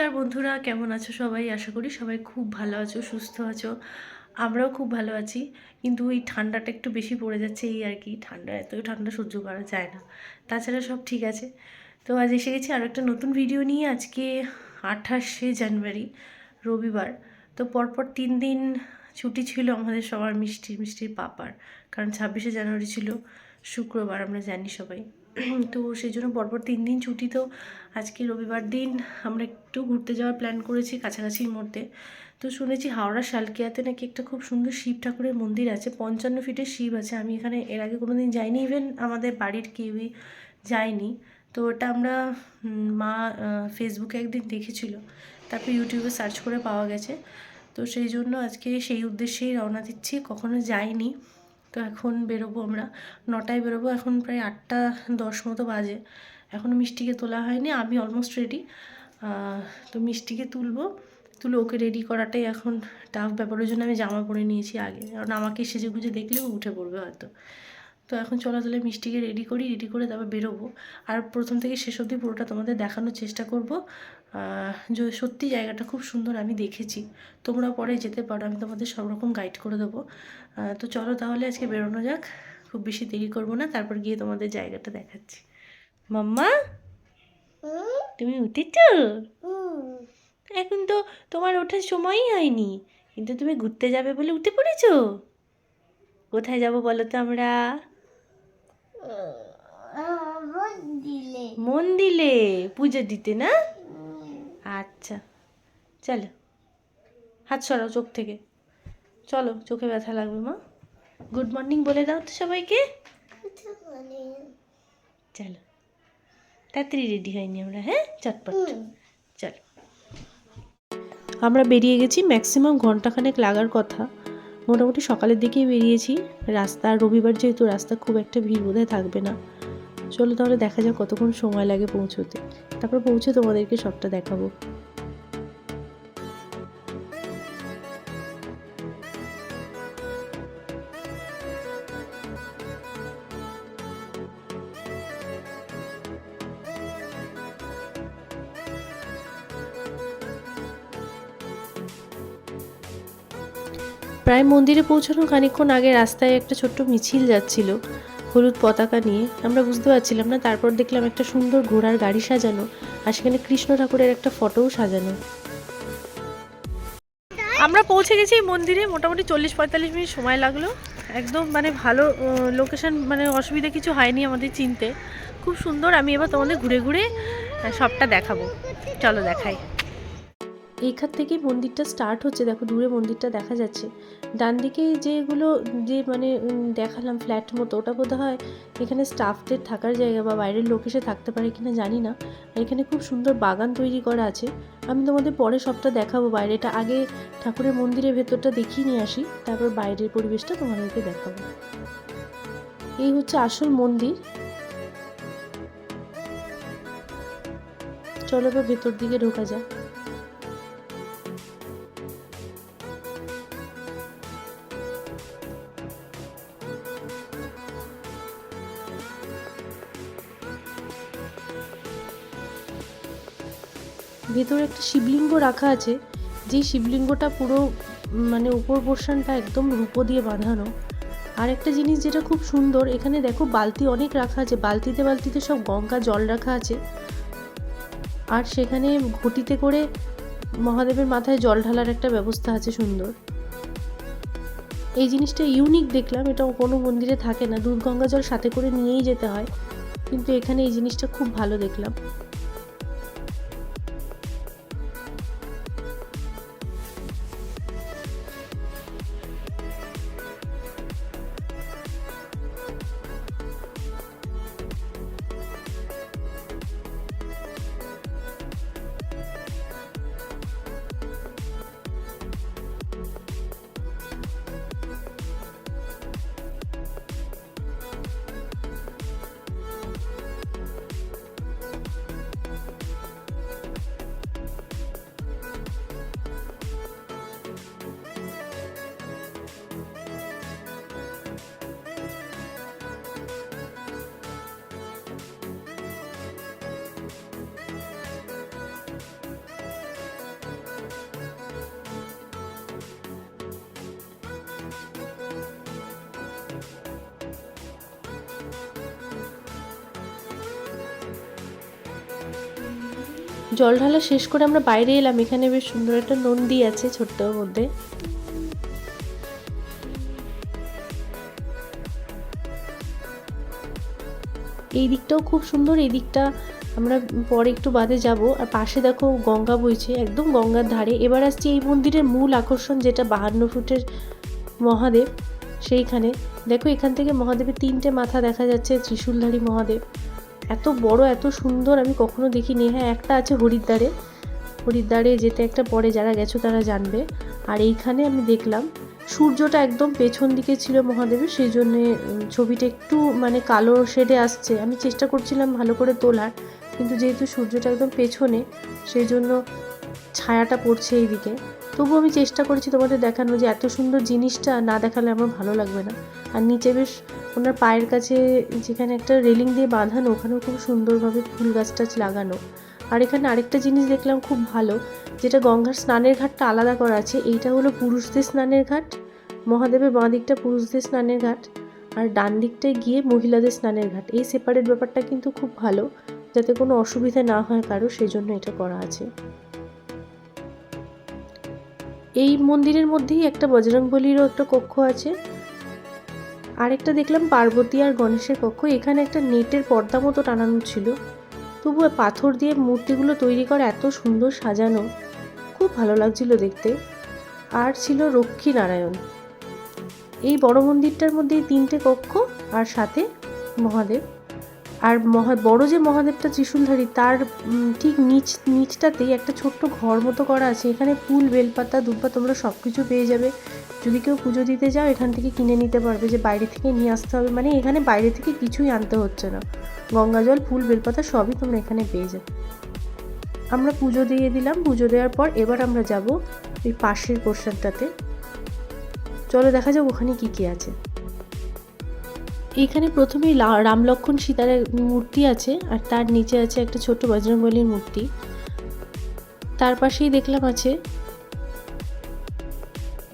নমস্কার বন্ধুরা, কেমন আছো সবাই? আশা করি সবাই খুব ভালো আছো, সুস্থ আছো। আমরাও খুব ভালো আছি। কিন্তু এই ঠান্ডাটা একটু বেশি পড়ে যাচ্ছে এই আর কি। ঠান্ডা এত ঠান্ডা সহ্য করা যায় না। তাছাড়া সব ঠিক আছে। তো আজ এসে গেছি আর একটা নতুন ভিডিও নিয়ে। আজকে আঠাশে জানুয়ারি, রবিবার। তো পরপর তিন দিন ছুটি ছিল আমাদের সবার মিষ্টি মিষ্টির পাপার। কারণ ছাব্বিশে জানুয়ারি ছিল শুক্রবার, আমরা জানি সবাই। তো সেই জন্য পরপর তিন দিন ছুটি তো আজকে রবিবার দিন। আমরা একটু ঘুরতে যাওয়ার প্ল্যান করেছি কাছাকাছির মধ্যে তো শুনেছি হাওড়া শালকিয়াতে নাকি একটা খুব সুন্দর শিব ঠাকুরের মন্দির আছে। পঞ্চান্ন ফিটের শিব আছে। আমি এখানে এর আগে কোনো দিন যাইনি ইভেন আমাদের বাড়ির কেউই যায়নি। তো ওটা আমরা মা ফেসবুকে একদিন দেখেছিল। তারপর ইউটিউবে সার্চ করে পাওয়া গেছে। তো সেই জন্য আজকে সেই উদ্দেশ্যেই রওনা দিচ্ছি। কখনো যাইনি। তো এখন বেরোবো আমরা। নটায় বেরোবো, এখন প্রায় আটটা দশ মতো বাজে। এখনও মিষ্টিকে তোলা হয়নি, আমি অলমোস্ট রেডি তো মিষ্টিকে তুলবো, তুলে ওকে রেডি করাটাই এখন টাফ ব্যাপারের জন্য আমি জামা পরে নিয়েছি আগে। কারণ আমাকে সেজে গুজে দেখলেও উঠে পড়বে হয়তো। তো এখন চলো তাহলে মিষ্টিকে রেডি করি রেডি করে তারপর বেরোবো। আর প্রথম থেকে শেষ অবধি পুরোটা তোমাদের দেখানোর চেষ্টা করব। যে সত্যি জায়গাটা খুব সুন্দর আমি দেখেছি। তোমরা পরে যেতে পারো, আমি তোমাদের সব রকম গাইড করে দেবো। তো চলো তাহলে আজকে বেরোনো যাক। খুব বেশি দেরি করব না, তারপর গিয়ে তোমাদের জায়গাটা দেখাচ্ছি। মাম্মা, তুমি উঠেছ? এখন তো তোমার ওঠার সময়ই হয়নি, কিন্তু তুমি ঘুরতে যাবে বলে উঠে পড়েছো? কোথায় যাব বলো তো আমরা দিলে মন্দিরে। পুজো দিতে না? আচ্ছা চলো। হাত সরাও চোখ থেকে। চলো চোখে ব্যথা লাগবে মা। গুড মর্নিং বলে দাও তো সবাইকে। চলো। তাড়াতাড়ি রেডি হয়নি আমরা হ্যাঁ? চটপট। চলো। আমরা বেরিয়ে গেছি ম্যাক্সিমাম ঘন্টাখানেক লাগার কথা। মোটামুটি সকালের দিকেই বেরিয়েছি। রাস্তা, রবিবার যেহেতু রাস্তা খুব একটা ভিড় বোধহয় থাকবে না। চলো তাহলে দেখা যাক কতক্ষণ সময় লাগে পৌঁছোতে। তারপর পৌঁছে তোমাদেরকে সবটা দেখাবো। প্রায় মন্দিরে পৌঁছানোর খানিকক্ষণ আগে রাস্তায় একটা ছোট্ট মিছিল যাচ্ছিল, হলুদ পতাকা নিয়ে। আমরা বুঝতে পারছিলাম না, তারপর দেখলাম একটা সুন্দর ঘোড়ার গাড়ি সাজানো আর সেখানে কৃষ্ণ ঠাকুরের একটা ফটোও সাজানো। আমরা পৌঁছে গেছি মন্দিরে, মোটামুটি চল্লিশ পঁয়তাল্লিশ মিনিট সময় লাগল। একদম মানে ভালো লোকেশন মানে অসুবিধা কিছু হয়নি আমাদের চিনতে। খুব সুন্দর, আমি এবার তোমাদের ঘুরে ঘুরে সবটা দেখাবো। চলো দেখাই। এইখান থেকে মন্দিরটা স্টার্ট হচ্ছে, দেখো দূরে মন্দিরটা দেখা যাচ্ছে। ডান দিকে যেগুলো যে মানে দেখালাম ফ্ল্যাট মতো, ওটা বোধ হয় এখানে স্টাফদের থাকার জায়গা বা বাইরের লোক এসে থাকতে পারে কিনা জানি না। আর এখানে খুব সুন্দর বাগান তৈরি করা আছে। আমি তোমাদের পরে সবটা দেখাবো বাইরেটা। আগে ঠাকুরের মন্দিরের ভেতরটা দেখিয়ে নিয়ে আসি, তারপর বাইরের পরিবেশটা তোমাদেরকে দেখাবো। এই হচ্ছে আসল মন্দির। চলো এবার ভেতর দিকে ঢোকা যাক। ভেতরে একটা শিবলিঙ্গ রাখা আছে, যেই শিবলিঙ্গটা পুরো মানে উপর পোর্শনটা একদম রূপো দিয়ে বাঁধানো। আর একটা জিনিস যেটা খুব সুন্দর, এখানে দেখো বালতি অনেক রাখা আছে, বালতিতে বালতিতে সব গঙ্গা জল রাখা আছে। আর সেখানে ঘটিতে করে মহাদেবের মাথায় জল ঢালার একটা ব্যবস্থা আছে সুন্দর। এই জিনিসটা ইউনিক দেখলাম, এটা কোনো মন্দিরে থাকে না দুধ গঙ্গা জল সাথে করে নিয়েই যেতে হয়, কিন্তু এখানে এই জিনিসটা খুব ভালো দেখলাম। জল ঢালা শেষ করে আমরা বাইরে এলাম। এখানে বেশ সুন্দর একটা নন্দী আছে ছোট্টর মধ্যে। এই দিকটাও খুব সুন্দর। এই দিকটা আমরা পরে একটু বাদে যাব। আর পাশে দেখো গঙ্গা বইছে, একদম গঙ্গার ধারে। এবার আসছি এই মন্দিরের মূল আকর্ষণ যেটা বাহান্ন ফুটের মহাদেব, সেইখানে। দেখো এখান থেকে মহাদেবের তিনটে মাথা দেখা যাচ্ছে, ত্রিশূলধারী মহাদেব। এত বড়, এত সুন্দর, আমি কখনো দেখিনি। হ্যাঁ একটা আছে হরিদ্বারে। হরিদ্বারে যেতে একটা পরে যারা গেছো তারা জানবে। আর এইখানে আমি দেখলাম, সূর্যটা একদম পেছন দিকে ছিল মহাদেবের, সেই জন্যে ছবিটা একটু মানে কালো শেডে আসছে। আমি চেষ্টা করছিলাম ভালো করে তোলার, কিন্তু যেহেতু সূর্যটা একদম পেছনে, সেই জন্য ছায়াটা পড়ছে এইদিকে। তবু আমি চেষ্টা করেছি তোমাদের দেখানো যে এত সুন্দর জিনিসটা না দেখালে আমার ভালো লাগবে না। আর নিচে বেশ ওনার পায়ের কাছে যেখানে একটা রেলিং দিয়ে বাঁধানো, ওখানেও খুব সুন্দরভাবে ফুল গাছ টাছ লাগানো। আর এখানে আরেকটা জিনিস দেখলাম খুব ভালো, যেটা গঙ্গার স্নানের ঘাটটা আলাদা করা আছে। এইটা হলো পুরুষদের স্নানের ঘাট, মহাদেবের বাঁ দিকটা পুরুষদের স্নানের ঘাট, আর ডান দিকটায় গিয়ে মহিলাদের স্নানের ঘাট। এই সেপারেট ব্যাপারটা কিন্তু খুব ভালো, যাতে কোনো অসুবিধা না হয় কারও সেই জন্য এটা করা আছে। এই মন্দিরের মধ্যেই একটা বজরংবলীরও একটা কক্ষ আছে। আরেকটা দেখলাম পার্বতী আর গণেশের কক্ষ। এখানে একটা নেটের পর্দা মতো টানানো ছিল। তবুও পাথর দিয়ে মূর্তিগুলো তৈরি করা এত সুন্দর সাজানো। খুব ভালো লাগছিল দেখতে। আর ছিল রক্ষী নারায়ণ এই বড় মন্দিরটার মধ্যে তিনটে কক্ষ আর সাথে মহাদেব। আর মহা, বড় যে মহাদেবটা ত্রিশূলধারী, তার ঠিক নিচ, নিচটাতেই একটা ছোট্ট ঘর মতো করা আছে। এখানে ফুল, বেলপাতা দুব্বা তোমরা সব কিছু পেয়ে যাবে। যদি কেউ পুজো দিতে যাও, এখান থেকে কিনে নিতে পারবে যে বাইরে থেকে নিয়ে আসতে হবে। মানে এখানে বাইরে থেকে কিছুই আনতে হচ্ছে না। গঙ্গা জল, ফুল, বেলপাতা সবই তোমরা এখানে পেয়ে যাবে। আমরা পুজো দিয়ে দিলাম। পুজো দেওয়ার পর এবার আমরা যাব এই পাশের পোর্শনটাতে চলো দেখা যাক ওখানে কি কি আছে। এইখানে প্রথমেই রাম লক্ষ্মণ সীতার মূর্তি আছে, আর তার নিচে আছে একটা ছোট্ট বজরংবলীর মূর্তি। তার পাশেই দেখলাম আছে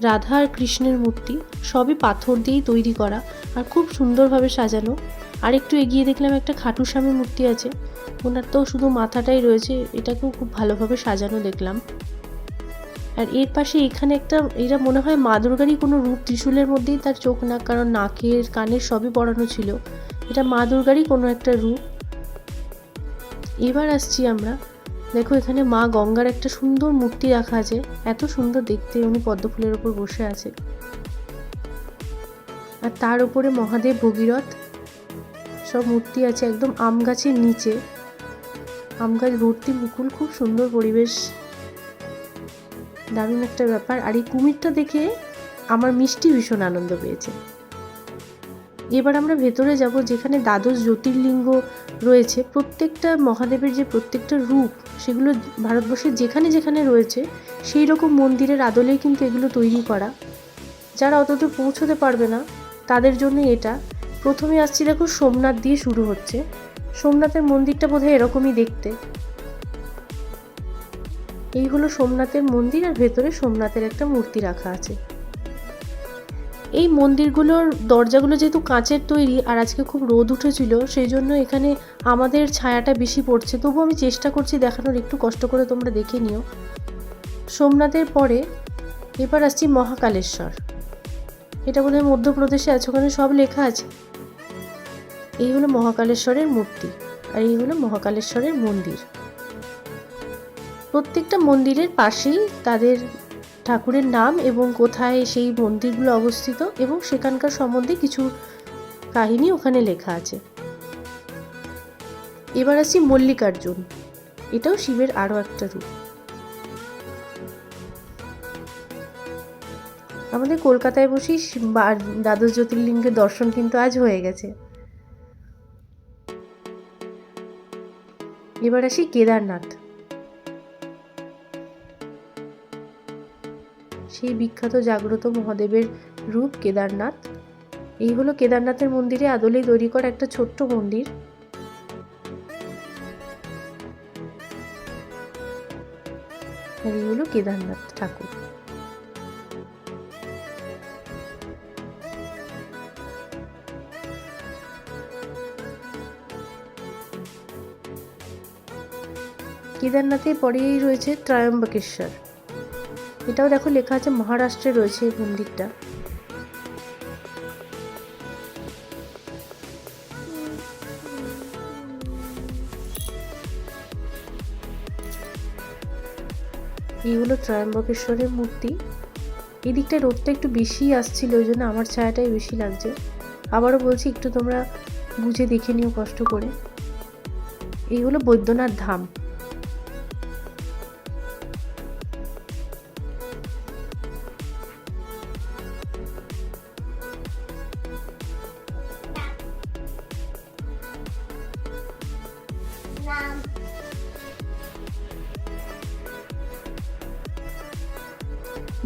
রাধা আর কৃষ্ণের মূর্তি। সবই পাথর দিয়েই তৈরি করা, আর খুব সুন্দরভাবে সাজানো। আর একটু এগিয়ে দেখলাম একটা খাটু স্বামী মূর্তি আছে। ওনার তো শুধু মাথাটাই রয়েছে, এটাকেও খুব ভালোভাবে সাজানো দেখলাম। আর এর পাশে এখানে একটা এটা মনে হয় মা দুর্গারই কোনো রূপ ত্রিশূলের মধ্যেই তার চোখ নাক কারণ নাকের কানের সবই পড়ানো ছিল। এটা মা দুর্গারই কোনো একটা রূপ। এবার আসছি আমরা। দেখো এখানে মা গঙ্গার একটা সুন্দর মূর্তি রাখা আছে। এত সুন্দর দেখতে, উনি পদ্ম ফুলের ওপর বসে আছে। আর তার উপরে মহাদেব, ভগীরথ সব মূর্তি আছে, একদম আম গাছের নিচে। আম গাছ ভর্তি মুকুল, খুব সুন্দর পরিবেশ। দারুণ একটা ব্যাপার। আর এই কুমিরটা দেখে আমার মিষ্টি ভীষণ আনন্দ পেয়েছে। এবার আমরা ভেতরে যাব যেখানে দ্বাদশ জ্যোতির্লিঙ্গ রয়েছে। প্রত্যেকটা মহাদেবের যে প্রত্যেকটা রূপ, সেগুলো ভারতবর্ষের যেখানে যেখানে রয়েছে, সেই রকম মন্দিরের আদলেই কিন্তু এগুলো তৈরি করা। যারা অতদূর পৌঁছতে পারবে না, তাদের জন্য এটা। প্রথমে আসছি দেখো, সোমনাথ দিয়ে শুরু হচ্ছে। সোমনাথের মন্দিরটা বোধহয় এরকমই দেখতে। এই হলো সোমনাথের মন্দির আর ভেতরে সোমনাথের একটা মূর্তি রাখা আছে। এই মন্দিরগুলোর দরজাগুলো যেহেতু কাঁচের তৈরি আর আজকে খুব রোদ উঠেছিল, সেই জন্য এখানে আমাদের ছায়াটা বেশি পড়ছে। তবু আমি চেষ্টা করছি দেখানোর, একটু কষ্ট করে তোমরা দেখে নিও। সোমনাথের পরে এবার আসছি মহাকালেশ্বর। এটা বোধহয় মধ্যপ্রদেশে আছে, ওখানে সব লেখা আছে। এই হলো মহাকালেশ্বরের মূর্তি আর এই হলো মহাকালেশ্বরের মন্দির। প্রত্যেকটা মন্দিরের পাশেই তাদের ঠাকুরের নাম এবং কোথায় সেই মন্দিরগুলো অবস্থিত এবং সেখানকার সম্বন্ধে কিছু কাহিনী ওখানে লেখা আছে। এবার আসি মল্লিকার্জুন। এটাও শিবের আরও একটা রূপ। আমাদের কলকাতায় বসেই দ্বাদশ জ্যোতির্লিঙ্গের দর্শন কিন্তু আজ হয়ে গেছে। এবার আসি কেদারনাথ। সেই বিখ্যাত জাগ্রত মহাদেবের রূপ কেদারনাথ। এই হলো কেদারনাথের মন্দিরে আদলেই তৈরি করা একটা ছোট্ট মন্দির। এই হলো কেদারনাথ ঠাকুর। কেদারনাথের পরেই রয়েছে ত্রয়ম্বকেশ্বর। এটাও দেখো লেখা আছে মহারাষ্ট্রে রয়েছে এই মন্দিরটা। এই হলো ত্রয়ম্বকেশ্বরের মূর্তি। এই দিকটায় রোদটা একটু বেশি আসছিল, ওই জন্য আমার ছায়াটাই বেশি লাগছে। আবারও বলছি, একটু তোমরা বুঝে দেখে নিও কষ্ট করে। এই হলো বৈদ্যনাথ ধাম।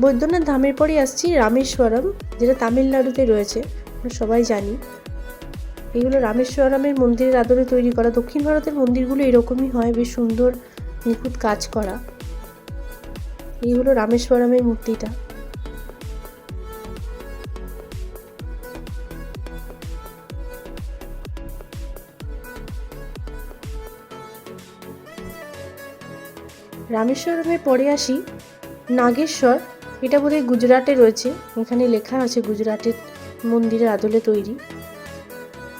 বৈদ্যনাথ ধামের পরে আসছি রামেশ্বরম, যেটা তামিলনাড়ুতে রয়েছে। আমরা সবাই জানি। এগুলো রামেশ্বরমের মন্দিরের আদলে তৈরি করা। দক্ষিণ ভারতের মন্দিরগুলো এরকমই হয়, বেশ সুন্দর, নিখুঁত কাজ করা। এই হলো রামেশ্বরমের মূর্তিটা। রামেশ্বরমের পরে আসি নাগেশ্বর। এটা বোধহয় গুজরাটে রয়েছে। এখানে লেখা আছে গুজরাটের মন্দিরের আদলে তৈরি।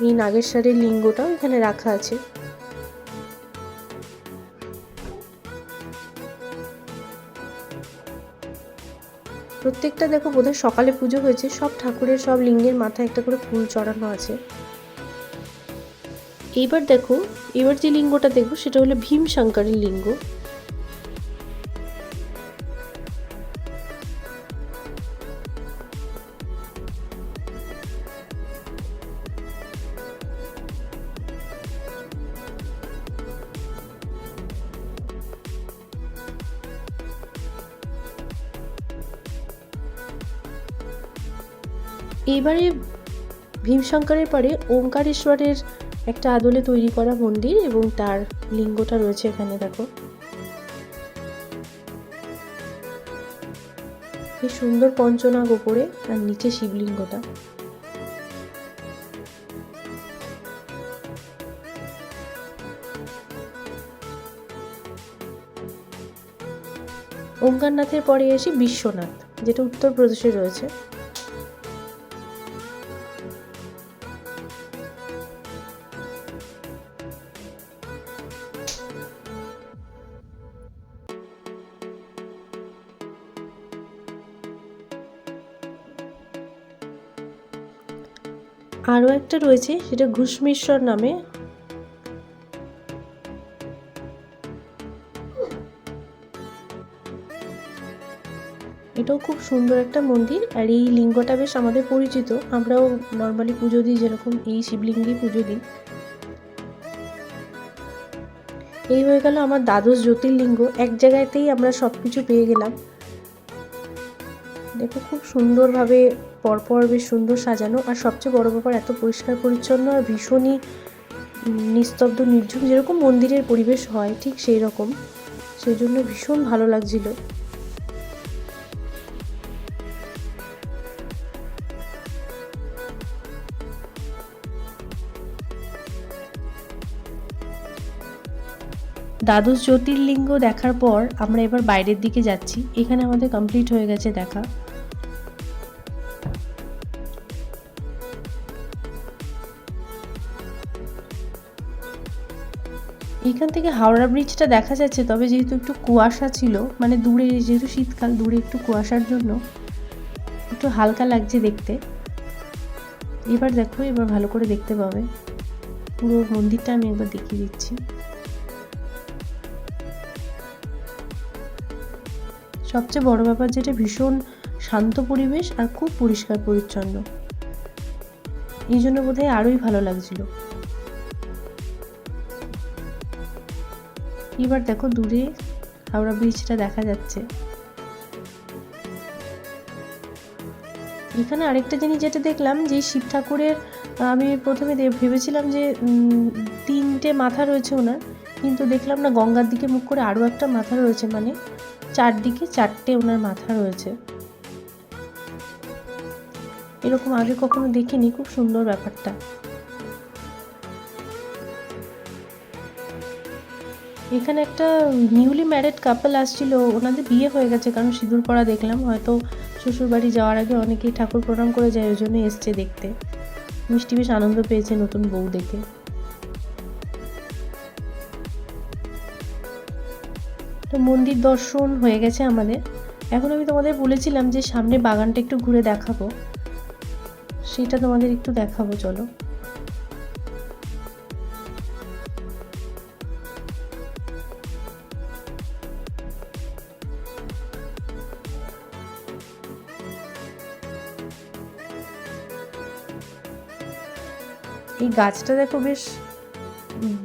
এই নাগেশ্বরের লিঙ্গটাও এখানে রাখা আছে। প্রত্যেকটা দেখো বোধহয় সকালে পুজো হয়েছে, সব ঠাকুরের সব লিঙ্গের মাথায় একটা করে ফুল চড়ানো আছে। এইবার দেখো, এবার যে লিঙ্গটা দেখব সেটা হলো ভীম শঙ্করের লিঙ্গ। এইবারে ভীমশঙ্করের পরে ওঙ্কারেশ্বরের একটা আদলে তৈরি করা মন্দির এবং তার লিঙ্গটা রয়েছে এখানে, দেখো। কি সুন্দর পঞ্চনাগ ওপরে আর নিচে শিবলিঙ্গটা। ওঙ্কারনাথের পরে আসি বিশ্বনাথ, যেটা উত্তরপ্রদেশে রয়েছে। আরও একটা রয়েছে, সেটা ঘুষমেশ্বর নামে। এটাও খুব সুন্দর একটা মন্দির, আর এই লিঙ্গটা বেশ আমাদের পরিচিত। আমরাও নর্মালি পুজো দিই যেরকম এই শিবলিঙ্গেই পুজো দিই। এই হয়ে গেল আমার দ্বাদশ জ্যোতির্লিঙ্গ। এক জায়গাতেই আমরা সব কিছু পেয়ে গেলাম। দেখো খুব সুন্দরভাবে পরপর বেশ সুন্দর সাজানো। আর সবচেয়ে বড় ব্যাপার, এত পরিষ্কার, পরিচ্ছন্ন আর ভীষণই নিস্তব্ধ, নির্ঝুম, যেরকম মন্দিরের পরিবেশ হয়, ঠিক সেই রকম সেই জন্য ভীষণ ভালো লাগছিল। দ্বাদশ জ্যোতির্লিঙ্গ দেখার পর আমরা এবার বাইরের দিকে যাচ্ছি। এখানে আমাদের কমপ্লিট হয়ে গেছে দেখা। এখান থেকে হাওড়া ব্রিজটা দেখা যাচ্ছে, তবে যেহেতু একটু কুয়াশা ছিল মানে দূরে যেহেতু শীতকাল, দূরে একটু কুয়াশার জন্য একটু হালকা লাগছে দেখতে। এবার দেখো, এবার ভালো করে দেখতে পাবে। পুরো মন্দিরটা আমি একবার দেখিয়ে দিচ্ছি। সবচেয়ে বড় ব্যাপার যেটা, ভীষণ শান্ত পরিবেশ আর খুব পরিষ্কার পরিচ্ছন্ন। এই জন্য বোধহয় আরোই ভালো লাগছিল। এবার দেখো দূরে হাওড়া ব্রিজটা দেখা যাচ্ছে। এখানে আরেকটা জিনিস যেটা দেখলাম যে শিব ঠাকুরের আমি প্রথমে ভেবেছিলাম যে তিনটে মাথা রয়েছে ওনার, কিন্তু দেখলাম না গঙ্গার দিকে মুখ করে আরও একটা মাথা রয়েছে মানে চারদিকে চারটে ওনার মাথা রয়েছে। এরকম আগে কখনো দেখিনি, খুব সুন্দর ব্যাপারটা। এখানে একটা নিউলি ম্যারিড কাপল আসছিল, ওনাদের বিয়ে হয়ে গেছে, কারণ সিঁদুর পরা দেখলাম, হয়তো শ্বশুরবাড়ি যাওয়ার আগে অনেকেই ঠাকুর প্রণাম করে যায়, ওই জন্য এসছে দেখতে। মিষ্টি বেশ আনন্দ পেয়েছে নতুন বউ দেখে। তো মন্দির দর্শন হয়ে গেছে আমাদের। এখন আমি তোমাদের বলেছিলাম যে সামনে বাগানটা একটু ঘুরে দেখাবো। সেটা তোমাদের একটু দেখাবো, চলো। এই গাছটা দেখো বেশ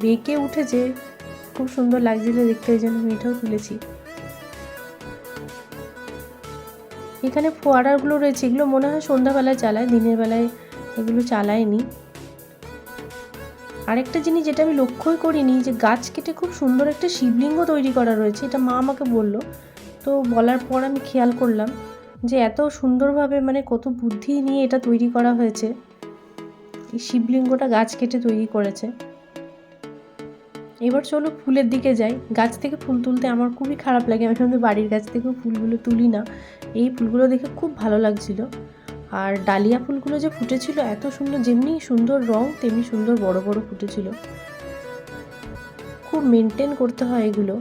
বেঁকে উঠেছে। খুব সুন্দর লাগছিল দেখতে ওই জন্য এটাও তুলেছি। এখানে ফোয়ারাগুলো রয়েছে, এগুলো মনে হয় সন্ধ্যাবেলায় চালায়, দিনের বেলায় এগুলো চালায়নি। আরেকটা জিনিস যেটা আমি লক্ষ্যই করিনি, যে গাছ কেটে খুব সুন্দর একটা শিবলিঙ্গ তৈরি করা রয়েছে, এটা মা আমাকে বলল। তো বলার পর আমি খেয়াল করলাম যে এত সুন্দরভাবে মানে কত বুদ্ধি নিয়ে এটা তৈরি করা হয়েছে। শিবলিঙ্গটা গাছ কেটে তৈরি করেছে। এবার চলো ফুলের দিকে যাই। গাছ থেকে ফুল তুলতে আমার খুবই খারাপ লাগে। আমি সাধারণত বাড়ির গাছ থেকেও ফুলগুলো তুলি না। এই ফুলগুলো দেখে খুব ভালো লাগছিল। আর ডালিয়া ফুলগুলো যে ফুটেছিল, এত সুন্দর, যেমনি সুন্দর রং, তেমনি সুন্দর বড় বড় ফুটেছিল। খুব মেনটেন করতে হয় এগুলো।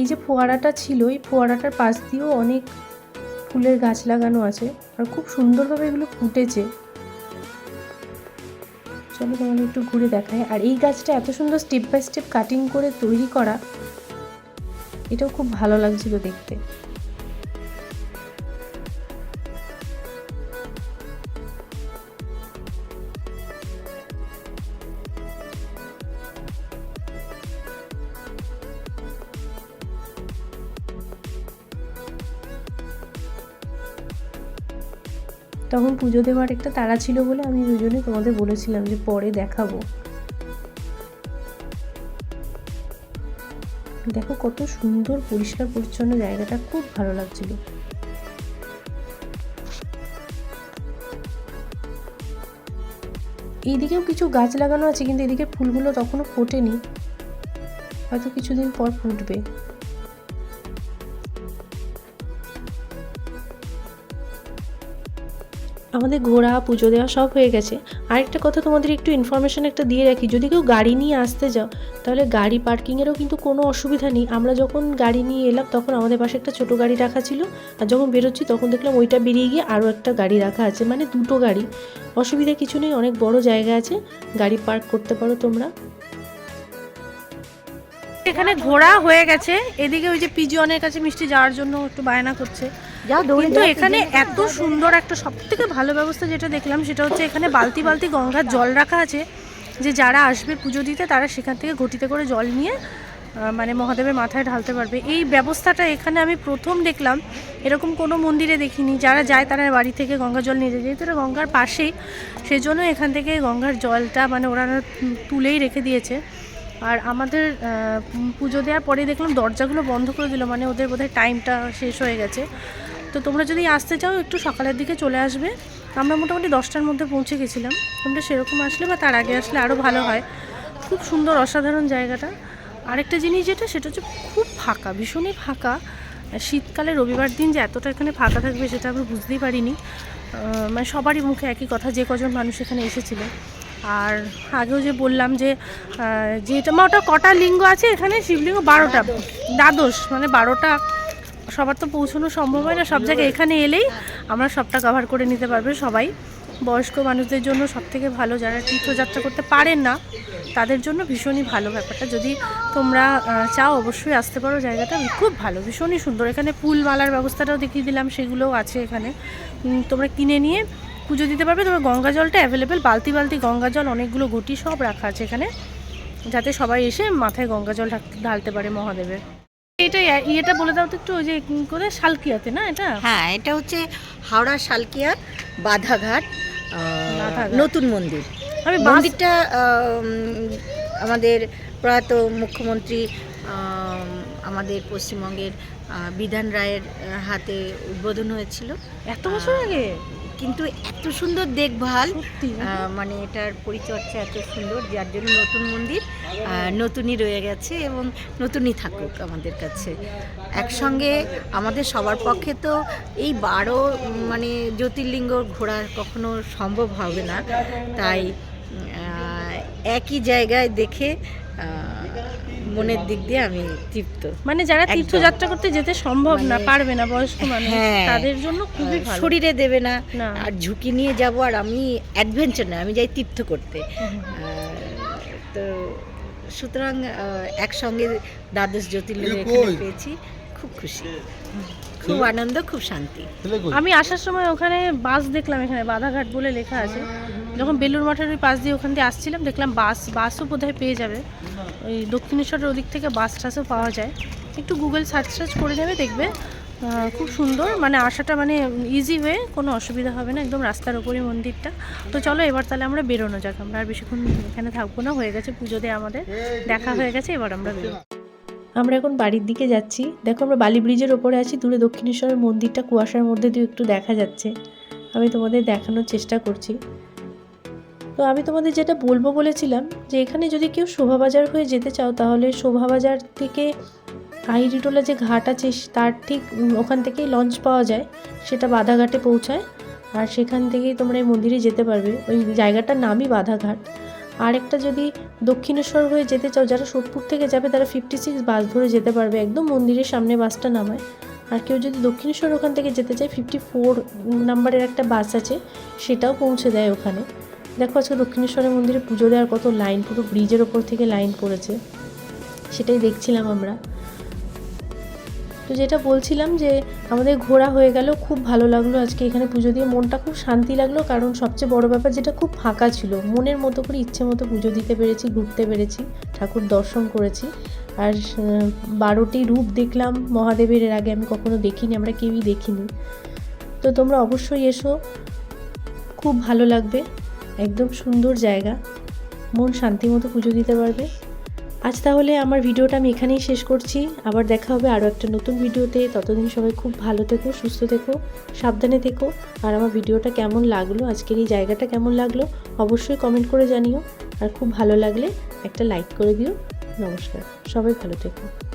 এই যে ফোয়ারাটা ছিল, এই ফোয়ারাটার পাশ দিয়েও অনেক ফুলের গাছ লাগানো আছে আর খুব সুন্দরভাবে এগুলো ফুটেছে। চলো তোমাদের একটু ঘুরে দেখায় আর এই গাছটা এত সুন্দর স্টেপ বাই স্টেপ কাটিং করে তৈরি করা, এটাও খুব ভালো লাগছিল দেখতে। তখন পুজো দেওয়ার একটা তাড়া ছিল বলে আমি দুজনে তোমাদের বলেছিলাম যে পরে দেখাবো। দেখো কত সুন্দর, পরিষ্কার, পরিচ্ছন্ন জায়গাটা, খুব ভালো লাগছিল। এইদিকেও কিছু গাছ লাগানো আছে, কিন্তু এদিকে ফুলগুলো তখনও ফোটেনি। হয়তো কিছুদিন পর ফুটবে। আমাদের ঘোরা পুজো দেওয়া সব হয়ে গেছে। আরেকটা কথা তোমাদের একটু ইনফরমেশন একটা দিয়ে রাখি। যদি কেউ গাড়ি নিয়ে আসতে যাও, তাহলে গাড়ি পার্কিংয়েরও কিন্তু কোনো অসুবিধা নেই। আমরা যখন গাড়ি নিয়ে এলাম, তখন আমাদের পাশে একটা ছোটো গাড়ি রাখা ছিল। আর যখন বেরোচ্ছি, তখন দেখলাম ওইটা বেরিয়ে গিয়ে আরও একটা গাড়ি রাখা আছে। মানে দুটো গাড়ি। অসুবিধা কিছু নেই, অনেক বড় জায়গা আছে। গাড়ি পার্ক করতে পারো তোমরা। এখানে ঘোরা হয়ে গেছে। এদিকে ওই যে পিজিয়নের কাছে মিষ্টি যাওয়ার জন্য একটু বায়না করছে। কিন্তু এখানে এত সুন্দর একটা সব থেকে ভালো ব্যবস্থা যেটা দেখলাম সেটা হচ্ছে এখানে বালতি বালতি গঙ্গার জল রাখা আছে যে যারা আসবে পুজো দিতে তারা সেখান থেকে ঘটিতে করে জল নিয়ে মানে মহাদেবের মাথায় ঢালতে পারবে। এই ব্যবস্থাটা এখানে আমি প্রথম দেখলাম এরকম কোনো মন্দিরে দেখিনি। যারা যায় তারা বাড়ি থেকে গঙ্গা জল নিয়ে যায়। যেহেতু এটা গঙ্গার পাশেই সেজন্য এখান থেকে গঙ্গার জলটা মানে ওরা তুলেই রেখে দিয়েছে। আর আমাদের পুজো দেওয়ার পরে দেখলাম দরজাগুলো বন্ধ করে দিল মানে ওদের বোধহয় টাইমটা শেষ হয়ে গেছে। তো তোমরা যদি আসতে চাও, একটু সকালের দিকে চলে আসবে। আমরা মোটামুটি দশটার মধ্যে পৌঁছে গেছিলাম। তোমরা সেরকম আসলে বা তার আগে আসলে আরও ভালো হয়। খুব সুন্দর অসাধারণ জায়গাটা। আরেকটা জিনিস যেটা, সেটা হচ্ছে খুব ফাঁকা, ভীষণই ফাঁকা। শীতকালে রবিবার দিন যে এতটা এখানে ফাঁকা থাকবে, সেটা আমরা বুঝতেই পারিনি। মানে সবারই মুখে একই কথা, যে কজন মানুষ এখানে এসেছিল। আর আগেও যে বললাম যে যেটা মা ওটা কটা লিঙ্গ আছে এখানে? শিবলিঙ্গ বারোটা, দ্বাদশ মানে বারোটা সবার তো পৌঁছানো সম্ভব হয় না, সব জায়গায় এখানে এলেই আমরা সবটা কভার করে নিতে পারবে সবাই। বয়স্ক মানুষদের জন্য সব থেকে ভালো যারা তীর্থযাত্রা করতে পারেন না, তাদের জন্য ভীষণই ভালো ব্যাপারটা। যদি তোমরা চাও অবশ্যই আসতে পারো জায়গাটা, খুব ভালো, ভীষণই সুন্দর। এখানে ফুলমালার ব্যবস্থাটাও দেখিয়ে দিলাম, সেগুলোও আছে এখানে। তোমরা কিনে নিয়ে পুজো দিতে পারবে। তোমার গঙ্গা জলটা অ্যাভেলেবেল বালতি বালতি গঙ্গা জল, অনেকগুলো ঘটি সব রাখা আছে এখানে, যাতে সবাই এসে মাথায় গঙ্গা জল ঢালতে পারে মহাদেবের। এটা ইয়েটা বলে দাও তো একটু ওই যে কোথায় শালকিয়াতে না এটা? হ্যাঁ এটা হচ্ছে হাওড়া শালকিয়া বাধাঘাট নতুন মন্দির। আমি মন্দিরটা আমাদের প্রয়াত মুখ্যমন্ত্রী আমাদের পশ্চিমবঙ্গের বিধান রায়ের হাতে উদ্বোধন হয়েছিল। এত বছর আগে? কিন্তু এত সুন্দর দেখভাল। মানে এটার পরিচর্যা এত সুন্দর যার জন্য নতুন মন্দির নতুনই রয়ে গেছে এবং নতুনই থাকুক আমাদের কাছে। একসঙ্গে আমাদের সবার পক্ষে তো এই বারো মানে জ্যোতির্লিঙ্গ ঘোরা কখনো সম্ভব হবে না। তাই একই জায়গায় দেখে মনের দিক দিয়ে আমি তৃপ্ত। মানে যারা তীর্থযাত্রা করতে যেতে সম্ভব না মানে- পারবে না বয়স্ক মানুষ হ্যাঁ। তাদের জন্য খুবই শরীরে দেবে না না। আর ঝুঁকি নিয়ে যাব আর আমি অ্যাডভেঞ্চার না আমি যাই তীর্থ করতে। তো সুতরাং একসঙ্গে দ্বাদশ জ্যোতির্লিঙ্গ এখানে পেয়েছি খুব খুশি। খুব আনন্দ খুব শান্তি। আমি আসার সময় ওখানে বাস দেখলাম এখানে বাধাঘাট বলে লেখা আছে। যখন বেলুর মঠের ওই পাশ দিয়ে ওখান দিয়ে আসছিলাম, দেখলাম বাস, বাসও বোধহয় পেয়ে যাবে। ওই দক্ষিণেশ্বরের ওদিক থেকে বাস টাসও পাওয়া যায়। একটু গুগল সার্চ সার্চ করে নেবে দেখবে। খুব সুন্দর মানে আসাটা মানে ইজি হয়ে কোনো অসুবিধা হবে না, একদম রাস্তার ওপরই মন্দিরটা। তো চলো এবার তাহলে আমরা বেরোনো যাক, আমরা আর বেশিক্ষণ এখানে থাকব না, হয়ে গেছে পুজো দিয়ে আমাদের, দেখা হয়ে গেছে, এবার আমরা বেরোবো। আমরা এখন বাড়ির দিকে যাচ্ছি, দেখো আমরা বালি ব্রিজের ওপরে আছি, দূরে দক্ষিণেশ্বরের মন্দিরটা কুয়াশার মধ্যে দিয়ে একটু দেখা যাচ্ছে। আমি তোমাদের দেখানোর চেষ্টা করছি। তো আমি তোমাদের যেটা বলব বলেছিলাম যে এখানে যদি কেউ শোভাবাজার হয়ে যেতে চাও, তাহলে শোভাবাজার থেকে আহিরিটোলা যে ঘাট আছে, তার ঠিক ওখান থেকেই লঞ্চ পাওয়া যায়। সেটা বাধাঘাটে পৌঁছায়। আর সেখান থেকেই তোমরা এই মন্দিরে যেতে পারবে। ওই জায়গাটার নামই বাধাঘাট। আর একটা যদি দক্ষিণেশ্বর হয়ে যেতে চাও, যারা সোদপুর থেকে যাবে, তারা ফিফটি সিক্স বাস ধরে যেতে পারবে। একদম মন্দিরের সামনে বাসটা নামায়। আর কেউ যদি দক্ষিণেশ্বর ওখান থেকে যেতে চায় ফিফটি ফোর নাম্বারের একটা বাস আছে, সেটাও পৌঁছে দেয় ওখানে। দেখো আজকে দক্ষিণেশ্বরের মন্দিরে পুজো দেওয়ার কত লাইন পুরো ব্রিজের ওপর থেকে লাইন পড়েছে। সেটাই দেখছিলাম আমরা। তো যেটা বলছিলাম যে, আমাদের ঘোরা হয়ে গেল, খুব ভালো লাগল আজকে এখানে পুজো দিয়ে। মনটা খুব শান্তি লাগল, কারণ সবচেয়ে বড় ব্যাপার যেটা খুব ফাঁকা ছিল। মনের মতো করে ইচ্ছে মতো পুজো দিতে পেরেছি, ঘুরতে পেরেছি, ঠাকুর দর্শন করেছি। আর বারোটি রূপ দেখলাম, মহাদেবের এর আগে আমি কখনো দেখিনি, আমরা কেউই দেখিনি। তো তোমরা অবশ্যই এসো, খুব ভালো লাগবে। একদম সুন্দর জায়গা। মন শান্তি মতো পুজো দিতে পারবে। আজ তাহলে আমার ভিডিওটা আমি এখানেই শেষ করছি। আবার দেখা হবে আরও একটা নতুন ভিডিওতে। ততদিন সবাই খুব ভালো থেকো, সুস্থ থেকো, সাবধানে থেকো। আর আমার ভিডিওটা কেমন লাগল, আজকের এই জায়গাটা কেমন লাগল, অবশ্যই কমেন্ট করে জানিও। আর খুব ভালো লাগলে একটা লাইক করে দিও। নমস্কার, সবাই ভালো থেকো।